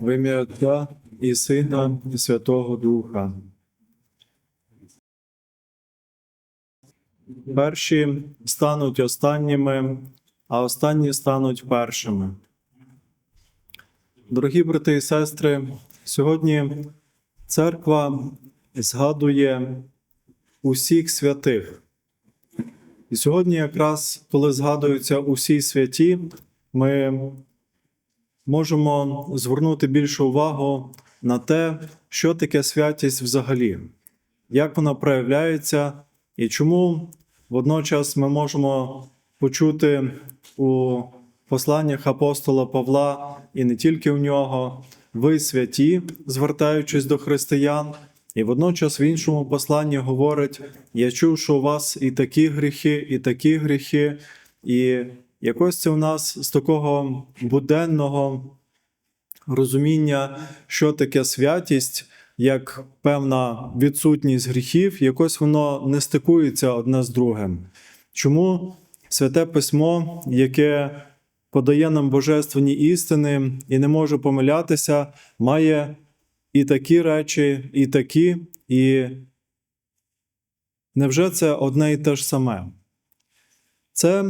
В ім'я Отця і Сина, і Святого Духа. Перші стануть останніми, а останні стануть першими. Дорогі брати і сестри, сьогодні церква згадує усіх святих. І сьогодні, якраз коли згадуються усі святі, ми можемо звернути більшу увагу на те, що таке святість взагалі, як вона проявляється, і чому водночас ми можемо почути у посланнях апостола Павла і не тільки у нього, ви святі, звертаючись до християн, і водночас в іншому посланні говорить: Я чув, що у вас і такі гріхи, і такі гріхи, і якось це у нас з такого буденного розуміння, що таке святість, як певна відсутність гріхів, якось воно не стикується одне з другим. Чому святе письмо, яке подає нам божественні істини і не може помилятися, має і такі речі, і такі, і невже це одне і те ж саме? Це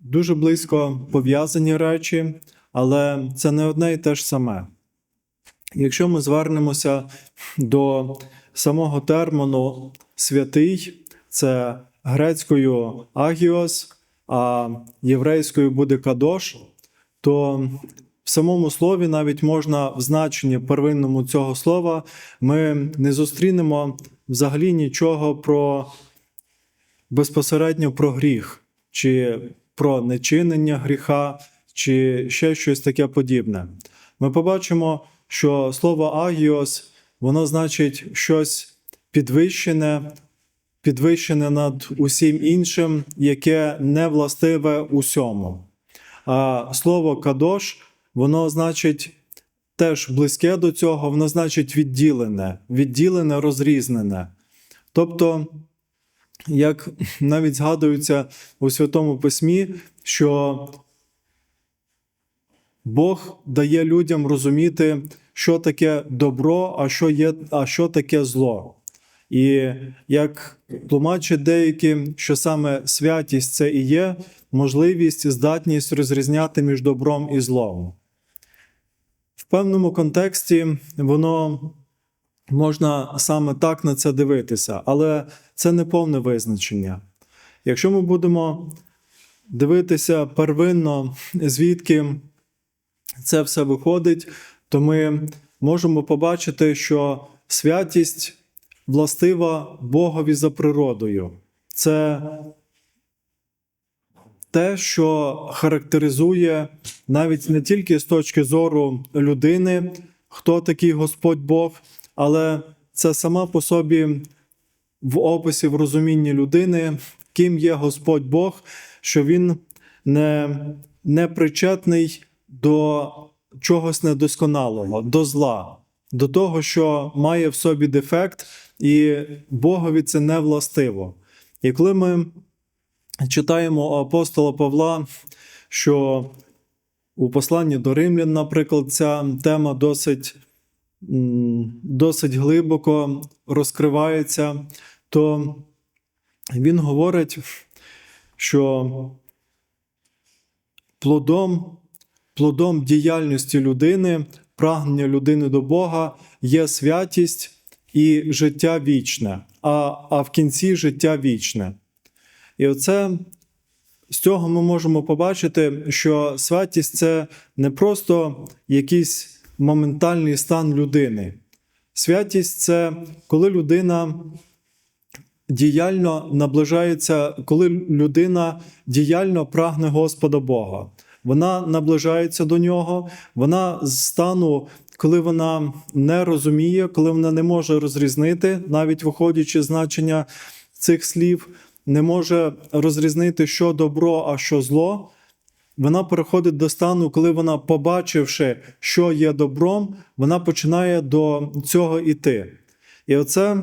дуже близько пов'язані речі, але це не одне і те ж саме. Якщо ми звернемося до самого терміну святий, це грецькою агіос, а єврейською буде кадош, то в самому слові навіть можна в значенні первинному цього слова ми не зустрінемо взагалі нічого про безпосередньо про гріх, чи про нечинення гріха, чи ще щось таке подібне. Ми побачимо, що слово агіос воно значить щось підвищене, підвищене над усім іншим, яке не властиве усьому. А слово кадош, воно значить теж близьке до цього, воно значить відділене, відділене, розрізнене. Тобто, як навіть згадується у Святому Письмі, що Бог дає людям розуміти, що таке добро, а що є, а що таке зло. І як тлумачать деякі, що саме святість це і є можливість, здатність розрізняти між добром і злом. В певному контексті воно можна саме так на це дивитися, але це не повне визначення. Якщо ми будемо дивитися первинно, звідки це все виходить, то ми можемо побачити, що святість властива Богові за природою. Це те, що характеризує навіть не тільки з точки зору людини, хто такий Господь Бог, але це сама по собі в описі, в розумінні людини, ким є Господь Бог, що Він не, не причетний до чогось недосконалого, до зла, до того, що має в собі дефект, і Богові це не властиво. І коли ми читаємо апостола Павла, що у посланні до Римлян, наприклад, ця тема досить, досить глибоко розкривається, то він говорить, що плодом, плодом діяльності людини, прагнення людини до Бога є святість і життя вічне, а, а в кінці життя вічне. І оце з цього ми можемо побачити, що святість це не просто якийсь моментальний стан людини. Святість це коли людина діяльно наближається, коли людина діяльно прагне Господа Бога. Вона наближається до нього, вона з стану, коли вона не розуміє, коли вона не може розрізнити, навіть виходячи значення цих слів, не може розрізнити, що добро, а що зло. Вона переходить до стану, коли вона, побачивши, що є добром, вона починає до цього йти. І оце,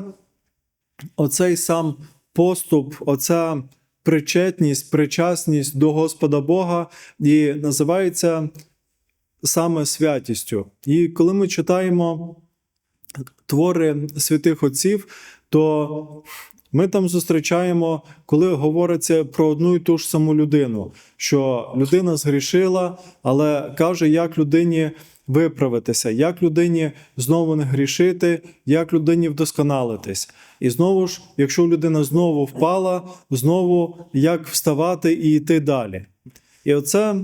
оцей сам поступ, оця причетність, причасність до Господа Бога і називається саме святістю. І коли ми читаємо твори святих отців, то ми там зустрічаємо, коли говориться про одну і ту ж саму людину, що людина згрішила, але каже, як людині виправитися, як людині знову не грішити, як людині вдосконалитись. І знову ж, якщо людина знову впала, знову як вставати і йти далі. І оце,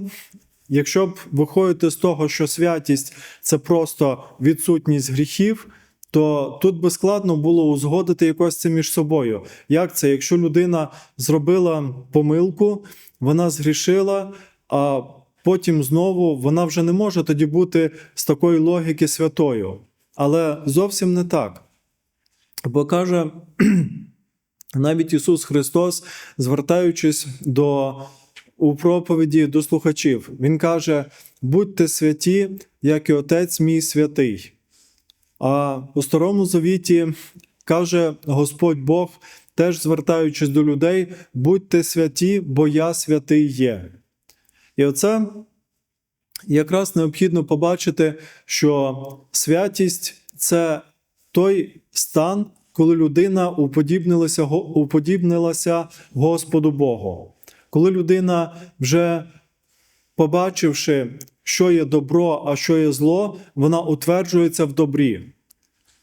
якщо б виходити з того, що святість це просто відсутність гріхів, то тут би складно було узгодити якось це між собою. Як це, якщо людина зробила помилку, вона згрішила, а потім знову вона вже не може тоді бути з такої логіки святою. Але зовсім не так. Бо каже навіть Ісус Христос, звертаючись до у проповіді до слухачів, Він каже: будьте святі, як і Отець мій святий. А у Старому Завіті каже Господь Бог, теж звертаючись до людей, будьте святі, бо я святий є. І оце якраз необхідно побачити, що святість це той стан, коли людина уподібнилася, уподібнилася Господу Богу. Коли людина вже побачивши, що є добро, а що є зло, вона утверджується в добрі.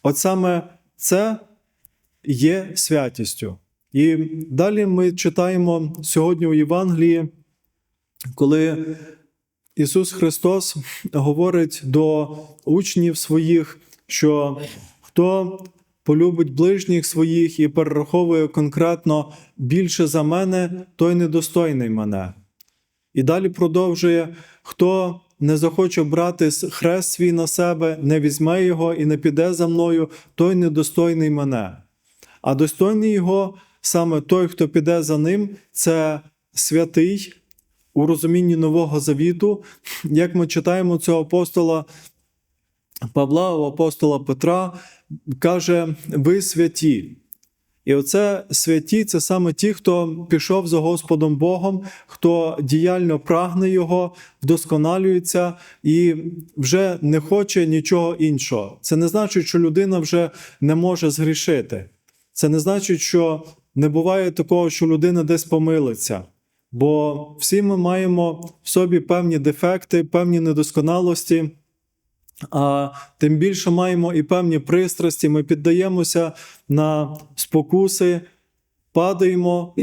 От саме це є святістю. І далі ми читаємо сьогодні у Євангелії, коли Ісус Христос говорить до учнів своїх, що хто полюбить ближніх своїх і перераховує конкретно більше за мене, той недостойний мене. І далі продовжує: хто не захоче брати хрест свій на себе, не візьме його і не піде за мною, той недостойний мене. А достойний його саме той, хто піде за ним, це святий у розумінні Нового Завіту, як ми читаємо цього апостола Павла, у апостола Петра, каже: ви святі. І оце святі це саме ті, хто пішов за Господом Богом, хто діяльно прагне Його, вдосконалюється і вже не хоче нічого іншого. Це не значить, що людина вже не може згрішити. Це не значить, що не буває такого, що людина десь помилиться. Бо всі ми маємо в собі певні дефекти, певні недосконалості. А тим більше маємо і певні пристрасті, ми піддаємося на спокуси, падаємо,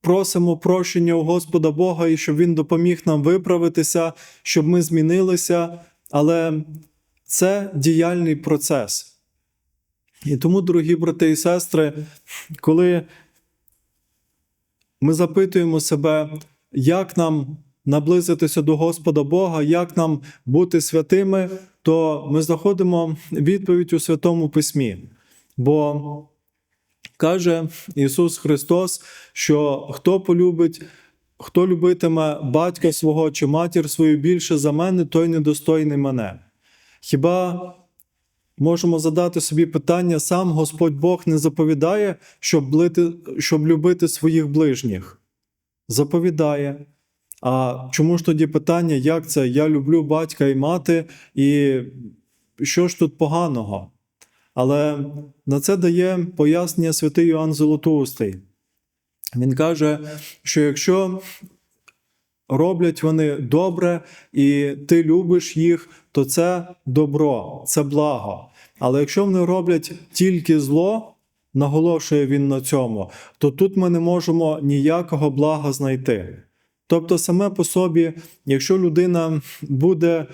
просимо прощення у Господа Бога, і щоб Він допоміг нам виправитися, щоб ми змінилися. Але це діяльний процес. І тому, дорогі брати і сестри, коли ми запитуємо себе, як нам наблизитися до Господа Бога, як нам бути святими, то ми знаходимо відповідь у Святому Письмі. Бо каже Ісус Христос, що хто полюбить, хто любитиме батька свого чи матір свою більше за мене, той недостойний мене. Хіба можемо задати собі питання, сам Господь Бог не заповідає, щоб, блити, щоб любити своїх ближніх? Заповідає. А чому ж тоді питання, як це? Я люблю батька і мати, і що ж тут поганого? Але на це дає пояснення святий Йоанн Золотоустий. Він каже, що якщо роблять вони добре, і ти любиш їх, то це добро, це благо. Але якщо вони роблять тільки зло, наголошує він на цьому, то тут ми не можемо ніякого блага знайти. Тобто, саме по собі, якщо людина буде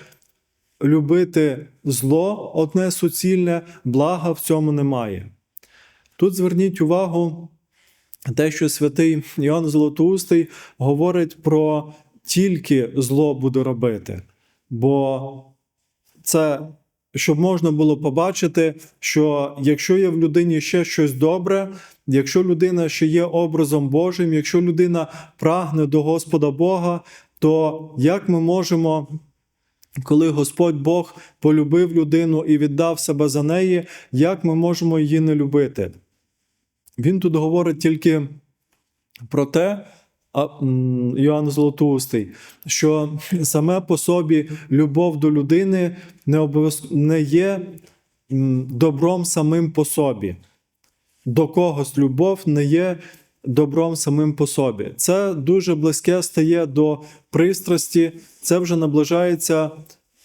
любити зло, одне суцільне, блага в цьому немає. Тут зверніть увагу те, що святий Іоанн Золотоустий говорить про тільки зло буде робити, бо це щоб можна було побачити, що якщо є в людині ще щось добре, якщо людина ще є образом Божим, якщо людина прагне до Господа Бога, то як ми можемо, коли Господь Бог полюбив людину і віддав себе за неї, як ми можемо її не любити? Він тут говорить тільки про те, Йоанн Золотоустий, що саме по собі любов до людини не, обов'яз... не є добром самим по собі. До когось любов не є добром самим по собі. Це дуже близьке стає до пристрасті, це вже наближається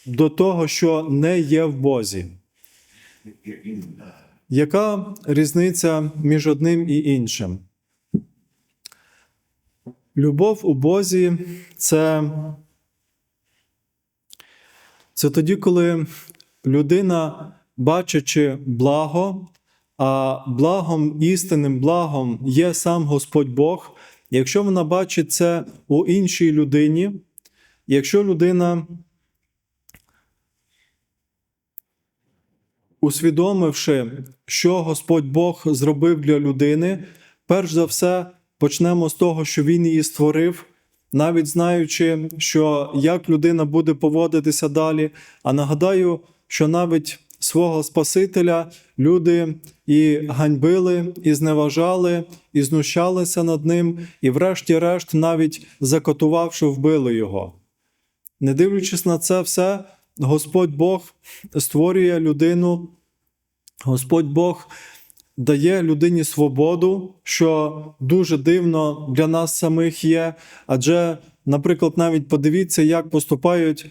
до того, що не є в Бозі. Яка різниця між одним і іншим? Любов у Бозі це, це тоді, коли людина, бачачи благо, а благом, істинним благом є сам Господь Бог. Якщо вона бачить це у іншій людині, якщо людина, усвідомивши, що Господь Бог зробив для людини, перш за все почнемо з того, що Він її створив, навіть знаючи, що як людина буде поводитися далі. А нагадаю, що навіть свого Спасителя люди і ганьбили, і зневажали, і знущалися над ним, і, врешті-решт, навіть закотувавши, вбили його. Не дивлячись на це все, Господь Бог створює людину, Господь Бог дає людині свободу, що дуже дивно для нас самих є. Адже, наприклад, навіть подивіться, як поступають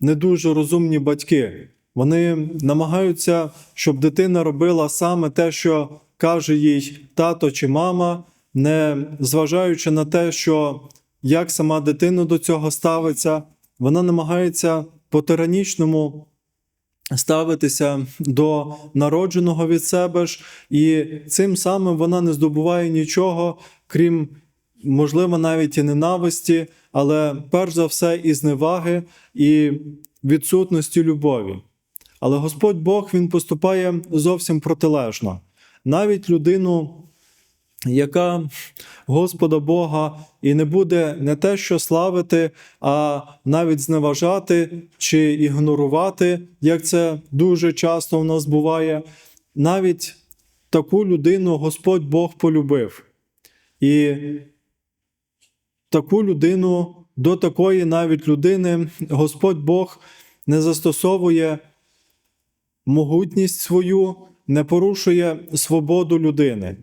не дуже розумні батьки. Вони намагаються, щоб дитина робила саме те, що каже їй тато чи мама, не зважаючи на те, що як сама дитина до цього ставиться, вона намагається по тиранічному ставитися до народженого від себе ж, і цим самим вона не здобуває нічого, крім, можливо, навіть і ненависті, але перш за все і зневаги, і відсутності любові. Але Господь Бог Він поступає зовсім протилежно. Навіть людину, яка Господа Бога і не буде не те, що славити, а навіть зневажати чи ігнорувати, як це дуже часто в нас буває, навіть таку людину Господь Бог полюбив. І таку людину, до такої навіть людини, Господь Бог не застосовує могутність свою, не порушує свободу людини.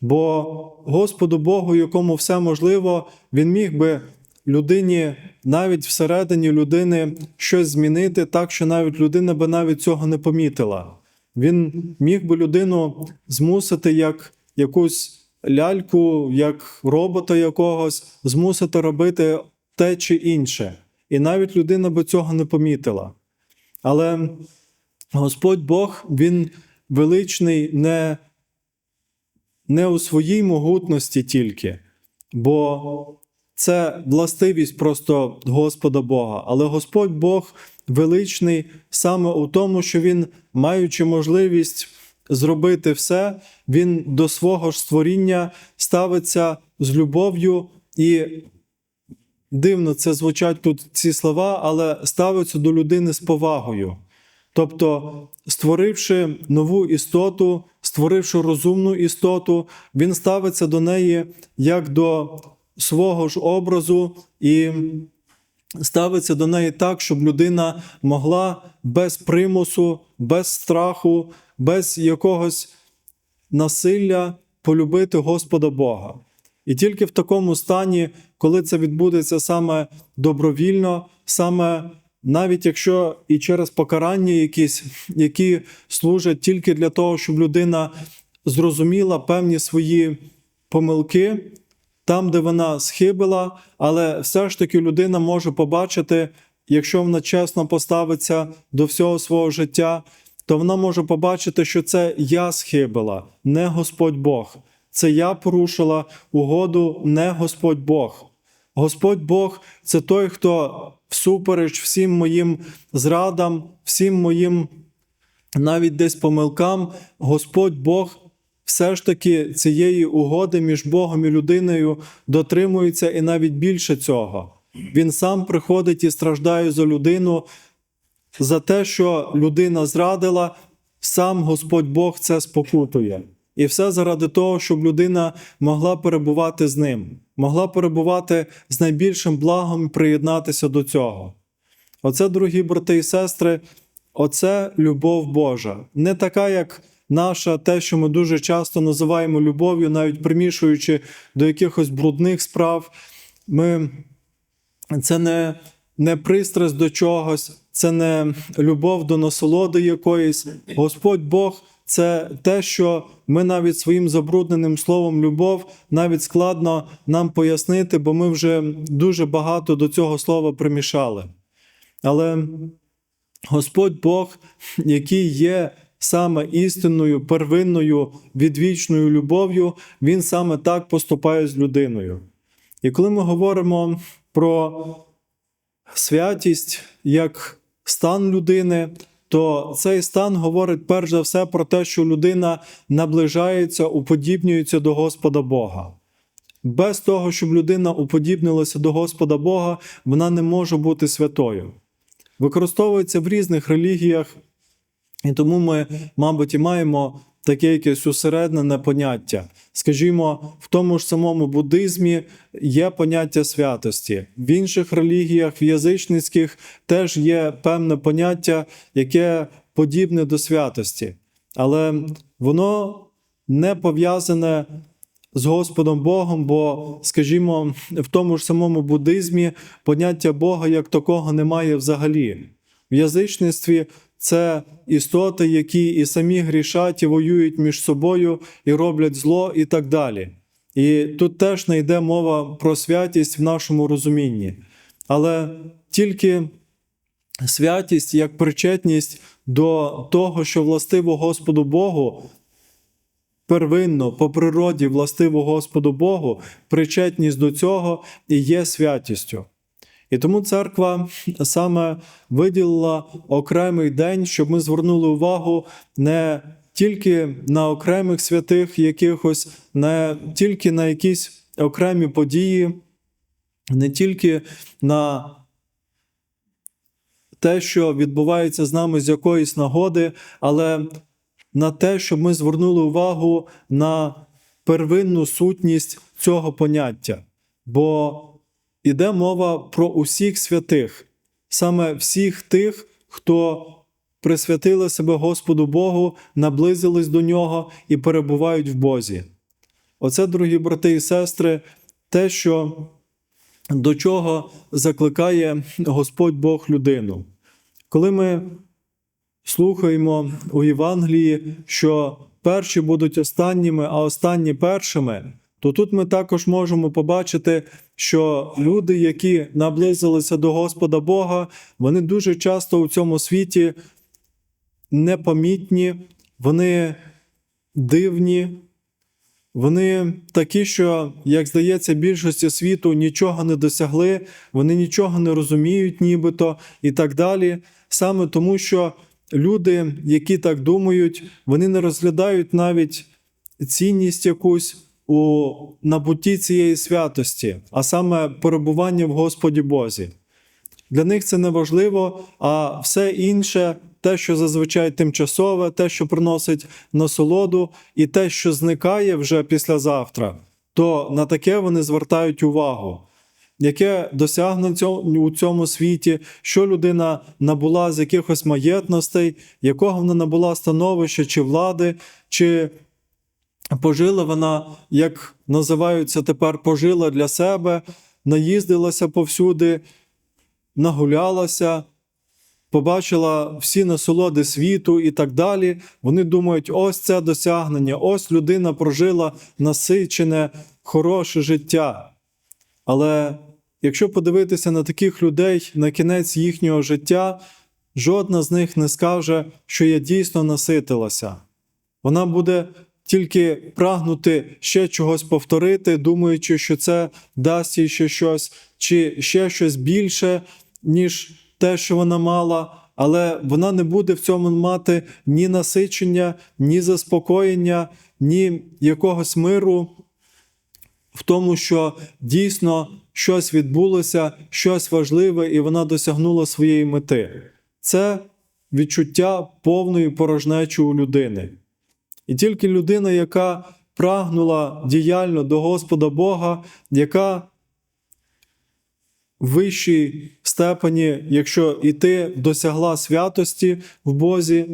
Бо Господу Богу, якому все можливо, Він міг би людині навіть всередині людини щось змінити, так що навіть людина би навіть цього не помітила. Він міг би людину змусити як якусь ляльку, як робота якогось, змусити робити те чи інше. І навіть людина би цього не помітила. Але Господь Бог, Він величний не не у своїй могутності тільки, бо це властивість просто Господа Бога. Але Господь Бог величний саме у тому, що Він, маючи можливість зробити все, Він до свого ж створіння ставиться з любов'ю і. Дивно, це звучать тут ці слова, але ставиться до людини з повагою. Тобто, створивши нову істоту, створивши розумну істоту, він ставиться до неї як до свого ж образу і ставиться до неї так, щоб людина могла без примусу, без страху, без якогось насилля полюбити Господа Бога. І тільки в такому стані, коли це відбудеться саме добровільно, саме навіть якщо і через покарання якісь, які служать тільки для того, щоб людина зрозуміла певні свої помилки, там, де вона схибила, але все ж таки людина може побачити, якщо вона чесно поставиться до всього свого життя, то вона може побачити, що це я схибила, не Господь Бог. Це я порушила угоду, не Господь Бог. Господь Бог це той, хто всупереч всім моїм зрадам, всім моїм навіть десь помилкам, Господь Бог все ж таки цієї угоди між Богом і людиною дотримується і навіть більше цього. Він сам приходить і страждає за людину, за те, що людина зрадила, сам Господь Бог це спокутує. І все заради того, щоб людина могла перебувати з ним, могла перебувати з найбільшим благом і приєднатися до цього. Оце, дорогі брати і сестри, оце любов Божа. Не така, як наша, те, що ми дуже часто називаємо любов'ю, навіть примішуючи до якихось брудних справ. Ми... Це не, не пристрасть до чогось, це не любов до насолоди якоїсь. Господь Бог це те, що ми навіть своїм забрудненим словом любов навіть складно нам пояснити, бо ми вже дуже багато до цього слова примішали. Але Господь Бог, який є саме істинною, первинною, відвічною любов'ю, Він саме так поступає з людиною. І коли ми говоримо про святість як стан людини, то цей стан говорить перш за все про те, що людина наближається, уподібнюється до Господа Бога. Без того, щоб людина уподібнилася до Господа Бога, вона не може бути святою. Використовується в різних релігіях, і тому ми, мабуть, і маємо таке якесь усереднене поняття. Скажімо, в тому ж самому буддизмі є поняття святості. В інших релігіях, в язичницьких, теж є певне поняття, яке подібне до святості. Але воно не пов'язане з Господом Богом, бо, скажімо, в тому ж самому буддизмі поняття Бога як такого немає взагалі. В язичництві це істоти, які і самі грішать, і воюють між собою, і роблять зло, і так далі. І тут теж не йде мова про святість в нашому розумінні. Але тільки святість як причетність до того, що властиво Господу Богу, первинно по природі властиво Господу Богу, причетність до цього і є святістю. І тому церква саме виділила окремий день, щоб ми звернули увагу не тільки на окремих святих якихось, не тільки на якісь окремі події, не тільки на те, що відбувається з нами з якоїсь нагоди, але на те, щоб ми звернули увагу на первинну сутність цього поняття. Бо іде мова про усіх святих, саме всіх тих, хто присвятили себе Господу Богу, наблизились до нього і перебувають в Бозі. Оце, дорогі брати і сестри, те, що до чого закликає Господь Бог людину. Коли ми слухаємо у Євангелії, що перші будуть останніми, а останні першими, то тут ми також можемо побачити, що люди, які наблизилися до Господа Бога, вони дуже часто у цьому світі непомітні, вони дивні, вони такі, що, як здається, більшості світу нічого не досягли, вони нічого не розуміють, нібито і так далі. Саме тому, що люди, які так думають, вони не розглядають навіть цінність якусь у набутті цієї святості, а саме перебування в Господі Бозі. Для них це не важливо, а все інше, те, що зазвичай тимчасове, те, що приносить насолоду, і те, що зникає вже післязавтра, то на таке вони звертають увагу. Яке досягнення у цьому світі, що людина набула з якихось маєтностей, якого вона набула становища чи влади, чи пожила вона, як називаються тепер, пожила для себе, наїздилася повсюди, нагулялася, побачила всі насолоди світу і так далі. Вони думають, ось це досягнення, ось людина прожила насичене, хороше життя. Але якщо подивитися на таких людей на кінець їхнього життя, жодна з них не скаже, що я дійсно наситилася. Вона буде тільки прагнути ще чогось повторити, думаючи, що це дасть їй ще щось, чи ще щось більше, ніж те, що вона мала, але вона не буде в цьому мати ні насичення, ні заспокоєння, ні якогось миру. В тому, що дійсно щось відбулося, щось важливе, і вона досягнула своєї мети. Це відчуття повної порожнечі у людини. І тільки людина, яка прагнула діяльно до Господа Бога, яка в вищій степені, якщо і ти досягла святості в Бозі,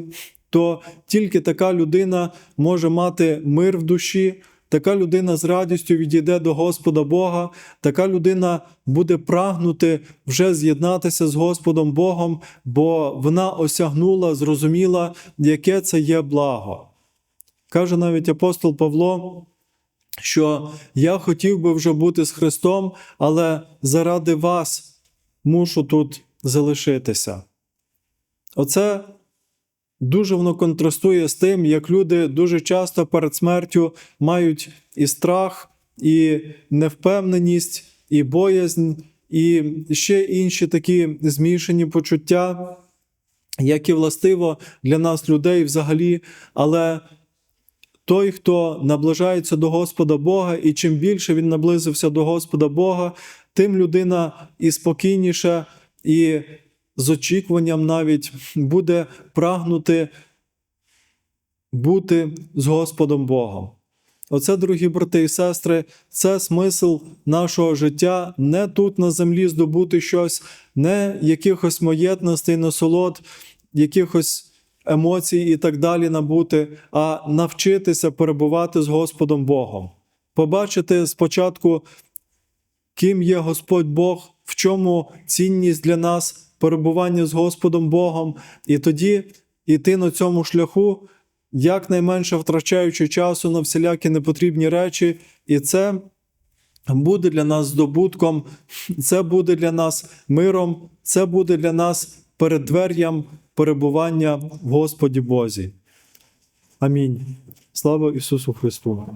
то тільки така людина може мати мир в душі, така людина з радістю відійде до Господа Бога, така людина буде прагнути вже з'єднатися з Господом Богом, бо вона осягнула, зрозуміла, яке це є благо. Каже навіть апостол Павло, що я хотів би вже бути з Христом, але заради вас мушу тут залишитися. Оце дуже воно контрастує з тим, як люди дуже часто перед смертю мають і страх, і невпевненість, і боязнь, і ще інші такі змішані почуття, які властиво для нас, людей взагалі, але той, хто наближається до Господа Бога, і чим більше він наблизився до Господа Бога, тим людина і спокійніша, і з очікуванням навіть буде прагнути бути з Господом Богом. Оце, дорогі брати і сестри, це смисл нашого життя не тут на землі здобути щось, не якихось маєтностей, насолод, якихось емоцій і так далі набути, а навчитися перебувати з Господом Богом. Побачити спочатку, ким є Господь Бог, в чому цінність для нас перебування з Господом Богом, і тоді йти на цьому шляху, якнайменше втрачаючи часу на всілякі непотрібні речі, і це буде для нас здобутком, це буде для нас миром, це буде для нас передвер'ям перебування в Господі Бозі. Амінь. Слава Ісусу Христу!